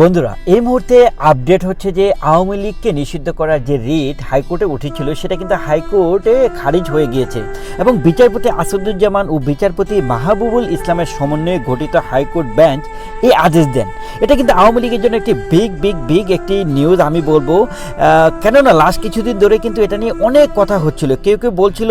বন্ধুরা, এই মুহূর্তে আপডেট হচ্ছে যে আওয়ামী লীগকে নিষিদ্ধ করার যে রিট হাইকোর্টে উঠেছিল, সেটা কিন্তু হাইকোর্টে খারিজ হয়ে গিয়েছে। এবং বিচারপতি আসাদুজ্জামান ও বিচারপতি মাহবুবুল ইসলামের সমন্বয়ে গঠিত হাইকোর্ট বেঞ্চ এই আদেশ দেন। এটা কিন্তু আওয়ামী লীগের জন্য একটি বিগ বিগ বিগ একটি নিউজ আমি বলব। কেননা লাস্ট কিছুদিন ধরে কিন্তু এটা নিয়ে অনেক কথা হচ্ছিল। কেউ কেউ বলছিল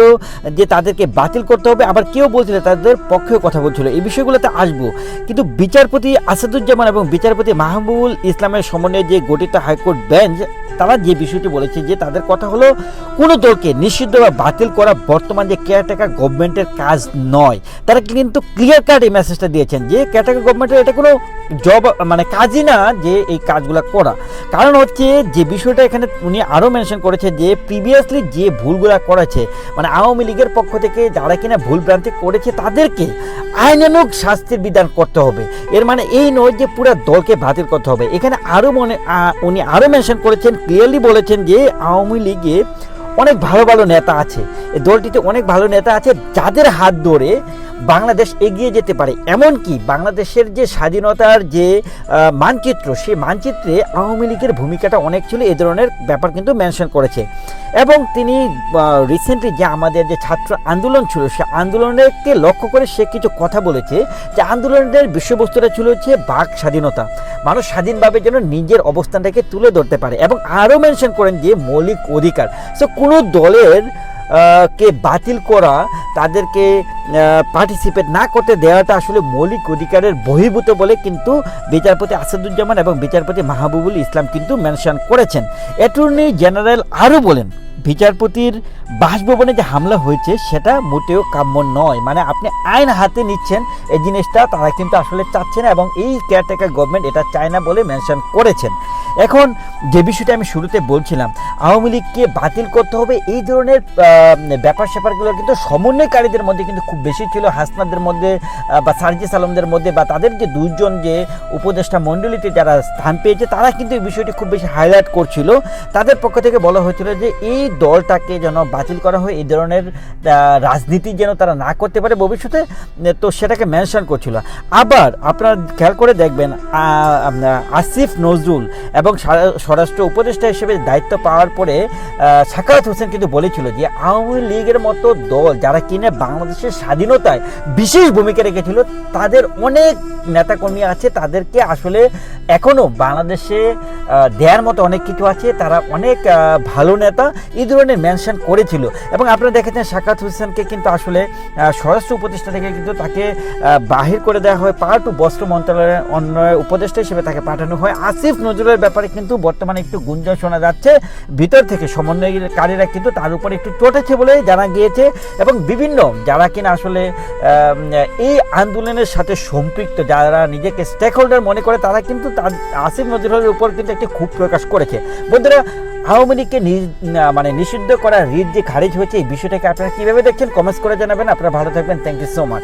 যে তাদেরকে বাতিল করতে হবে, আবার কেউ বলছিল তাদের পক্ষেও কথা বলছিল। এই বিষয়গুলোতে আসব। কিন্তু বিচারপতি আসাদুজ্জামান এবং বিচারপতি মাহবুবুল ইসলামের সমন্বয়ে যে গঠিত হাইকোর্ট বেঞ্চ, তারা যে বিষয়টি বলেছে যে তাদের কথা হলো, কোনো দলকে নিষিদ্ধ বা বাতিল করা বর্তমান যে কেয়ারটেকার গভর্নমেন্টের কাজ নয়। তারা কিন্তু ক্লিয়ার কাট এই মেসেজটা দিয়েছেন যে কেয়ারটেকার গভর্নমেন্টের এটা কোনো জব মানে কাজই না যে এই কাজগুলো করা। কারণ হচ্ছে যে বিষয়টা এখানে উনি আরও মেনশন করেছে যে প্রিভিয়াসলি যে ভুলগুলো করেছে মানে আওয়ামী লীগের পক্ষ থেকে যারা কিনা ভুল ভ্রান্তি করেছে তাদেরকে আইনানুগ শাস্তির বিধান করতে হবে। এর মানে এই নয় যে পুরো দলকে বাতিল করতে হবে। এখানে আরও মনে উনি আরও মেনশন করেছেন ক্লিয়ারলি বলেছেন যে আওয়ামী লীগে অনেক ভালো ভালো নেতা আছে। এই দলটিতে অনেক ভালো নেতা আছে যাদের হাত ধরে বাংলাদেশ এগিয়ে যেতে পারে। এমনকি বাংলাদেশের যে স্বাধীনতার যে মানচিত্র, সেই মানচিত্রে আওয়ামী লীগের ভূমিকাটা অনেক ছিল, এ ধরনের ব্যাপার কিন্তু মেনশন করেছে। এবং তিনি রিসেন্টলি যে আমাদের যে ছাত্র আন্দোলন ছিল, সে আন্দোলনকে লক্ষ্য করে সে কিছু কথা বলেছে, যে আন্দোলনের বিষয়বস্তুটা ছিল হচ্ছে বাক স্বাধীনতা। মানুষ স্বাধীনভাবে যেন নিজের অবস্থানটাকে তুলে ধরতে পারে। এবং আরও মেনশন করেন যে মৌলিক অধিকার। সো কোনো দলের কে বাতিল করা, তাদেরকে পার্টিসিপেট না করতে দেওয়াটা আসলে মৌলিক অধিকারের বহির্ভূত বলে কিন্তু বিচারপতি আসাদুজ্জামান এবং বিচারপতি মাহবুবুল ইসলাম কিন্তু মেনশন করেছেন। অ্যাটর্নি জেনারেল আরও বলেন বিচারপতির বাসভবনে যে হামলা হয়েছে, সেটা মোটেও কাম্য নয়। মানে আপনি আইন হাতে নিচ্ছেন, এই জিনিসটা তারা কিন্তু আসলে চাচ্ছে না এবং এই কেয়ারটেকার গভর্নমেন্ট এটা চায় না বলে মেনশন করেছেন। এখন যে বিষয়টা আমি শুরুতে বলছিলাম, আওয়ামী লীগকে বাতিল করতে হবে, এই ধরনের ব্যাপার স্যাপারগুলো কিন্তু সমন্বয়কারীদের মধ্যে কিন্তু খুব বেশি ছিল। হাসনাদের মধ্যে বা সার্জিস আলমদের মধ্যে, বা তাদের যে দুজন যে উপদেষ্টা মণ্ডলীতে যারা স্থান পেয়েছে, তারা কিন্তু এই বিষয়টি খুব বেশি হাইলাইট করছিল। তাদের পক্ষ থেকে বলা হয়েছিল যে এই দলটাকে যেন বাতিল করা হয় এই ধরনের রাজনীতি যেন তারা না করতে পারে ভবিষ্যতে তো সেটাকে মেনশন করছিল। আবার আপনারা খেয়াল করে দেখবেন আসিফ নজরুল এবং স্বরাষ্ট্র উপদেষ্টা হিসেবে দায়িত্ব পাওয়ার পরে সাকাত হোসেন কিন্তু বলেছিল যে আওয়ামী লীগের মতো দল যারা কিনে বাংলাদেশের স্বাধীনতায় বিশেষ ভূমিকা রেখেছিল তাদের অনেক নেতাকর্মী আছে তাদেরকে আসলে এখনও বাংলাদেশে আহ, দেওয়ার মতো অনেক কিছু আছে তারা অনেক ভালো নেতা। এই ধরনের মেনশন করেছিল। এবং আপনারা দেখেছেন সাকাত হোসেনকে কিন্তু আসলে স্বরাষ্ট্র উপদেষ্টা থেকে কিন্তু তাকে বাহির করে দেওয়া হয়। পাওয়ার টু বস্ত্র মন্ত্রণালয়ের অন্য উপদেষ্টা হিসেবে তাকে পাঠানো হয়। আসিফ নজরুলের ব্যাপারে কিন্তু বর্তমানে একটু গুঞ্জন শোনা যাচ্ছে। ভিতর থেকে সমন্বয়কারীরা কিন্তু তার উপরে একটু চটেছে বলে জানা গিয়েছে। এবং বিভিন্ন যারা কিনা আসলে এই আন্দোলনের সাথে সম্পৃক্ত, যারা নিজেকে স্টেক হোল্ডার মনে করে, তারা কিন্তু তার আসিফ নজরুলের উপর কিন্তু একটি ক্ষোভ প্রকাশ করেছে। বন্ধুরা আওয়ামী লীগকে মানে নিষিদ্ধ করার রিট যে খারিজ হয়েছে, এই বিষয়টাকে আপনারা কীভাবে দেখছেন? কমেন্টস করে জানাবেন। আপনারা ভালো থাকবেন। Thank you so much